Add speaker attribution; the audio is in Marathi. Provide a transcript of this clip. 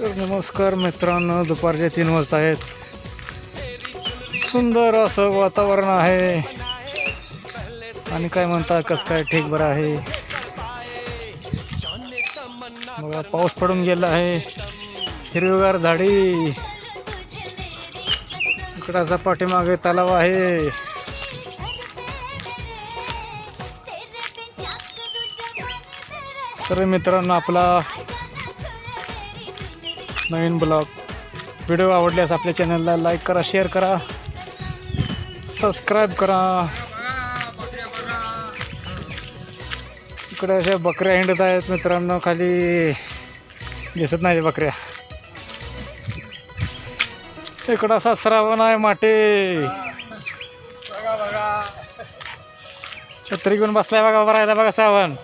Speaker 1: तर नमस्कार मित्रांनो दुपारचे तीन वाजता आहेत. सुंदर असं वातावरण आहे. आणि काय म्हणता कसं काय ठीक बरं आहे? बघा पाऊस पडून गेला आहे. हिरवीगार झाडी. इकडं असा पाठीमागे तलाव आहे. तर मित्रांनो आपला नवीन ब्लॉग. व्हिडिओ आवडल्यास आपल्या चॅनलला लाईक करा शेअर करा. सबस्क्राईब करा. इकडे अशा बकऱ्या हिंडत आहेत मित्रांनो खाली दिसत नाही बकऱ्या. इकडं असा श्रावण आहे माटे. छत्री घेऊन बसलाय बघा बरायला बघा श्रावण.